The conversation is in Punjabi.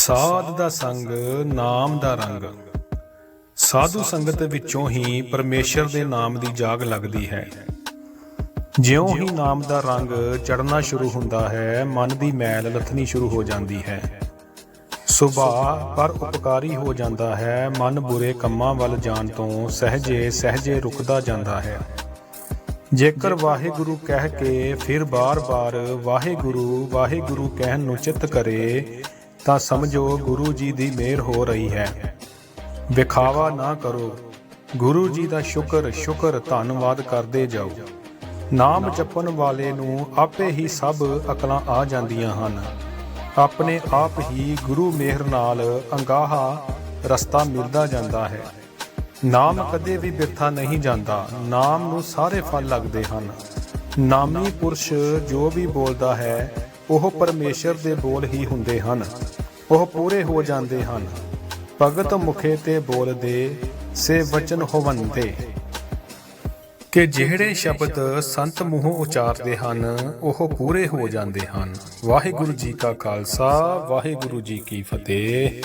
ਸਾਧ ਦਾ ਸੰਗ, ਨਾਮ ਦਾ ਰੰਗ। ਸਾਧੂ ਸੰਗਤ ਵਿੱਚੋਂ ਹੀ ਪਰਮੇਸ਼ਰ ਦੇ ਨਾਮ ਦੀ ਜਾਗ ਲੱਗਦੀ ਹੈ। ਜਿਉਂ ਹੀ ਨਾਮ ਦਾ ਰੰਗ ਚੜਨਾ ਸ਼ੁਰੂ ਹੁੰਦਾ ਹੈ, ਮਨ ਦੀ ਮੈਲ ਲੱਥਣੀ ਸ਼ੁਰੂ ਹੋ ਜਾਂਦੀ ਹੈ। ਸੁਭਾਅ ਪਰ ਉਪਕਾਰੀ ਹੋ ਜਾਂਦਾ ਹੈ, ਮਨ ਬੁਰੇ ਕੰਮਾਂ ਵੱਲ ਜਾਣ ਤੋਂ ਸਹਜੇ ਸਹਜੇ ਰੁਕਦਾ ਜਾਂਦਾ ਹੈ। ਜੇਕਰ ਵਾਹਿਗੁਰੂ ਕਹਿ ਕੇ ਫਿਰ ਬਾਰ-ਬਾਰ ਵਾਹਿਗੁਰੂ ਵਾਹਿਗੁਰੂ ਕਹਿਣ ਨੂੰ ਚਿੱਤ ਕਰੇ ਤਾਂ ਸਮਝੋ ਗੁਰੂ ਜੀ ਦੀ ਮਿਹਰ ਹੋ ਰਹੀ ਹੈ। ਵਿਖਾਵਾ ਨਾ ਕਰੋ। ਗੁਰੂ ਜੀ ਦਾ ਸ਼ੁਕਰ ਸ਼ੁਕਰ ਧੰਨਵਾਦ ਕਰਦੇ ਜਾਓ। ਨਾਮ ਜਪਣ ਵਾਲੇ ਨੂੰ ਆਪੇ ਹੀ ਸਭ ਅਕਲਾਂ ਆ ਜਾਂਦੀਆਂ ਹਨ। ਆਪਣੇ ਆਪ ਹੀ ਗੁਰੂ ਮਿਹਰ ਨਾਲ ਅੰਗਾਹਾ ਰਸਤਾ ਮਿਲਦਾ ਜਾਂਦਾ ਹੈ। ਨਾਮ ਕਦੇ ਵੀ ਬਿਰਥਾ ਨਹੀਂ ਜਾਂਦਾ। ਨਾਮ ਨੂੰ ਸਾਰੇ ਫਲ ਲੱਗਦੇ ਹਨ। ਨਾਮੀ ਪੁਰਸ਼ ਜੋ ਵੀ ਬੋਲਦਾ ਹੈ ਉਹ ਪਰਮੇਸ਼ਰ ਦੇ ਬੋਲ ਹੀ ਹੁੰਦੇ ਹਨ। ਉਹ ਪੂਰੇ ਹੋ ਜਾਂਦੇ ਹਨ। ਭਗਤ ਮੁਖੇ ਤੇ ਬੋਲਦੇ, ਸੇ ਵਚਨ ਹੋਵੰਦੇ। ਕਿ ਜਿਹੜੇ ਸ਼ਬਦ ਸੰਤ ਮੂੰਹੋਂ ਉਚਾਰਦੇ ਹਨ, ਉਹ ਪੂਰੇ ਹੋ ਜਾਂਦੇ ਹਨ। ਵਾਹਿਗੁਰੂ ਜੀ ਕਾ ਖਾਲਸਾ, ਵਾਹਿਗੁਰੂ ਜੀ ਕੀ ਫਤਿਹ।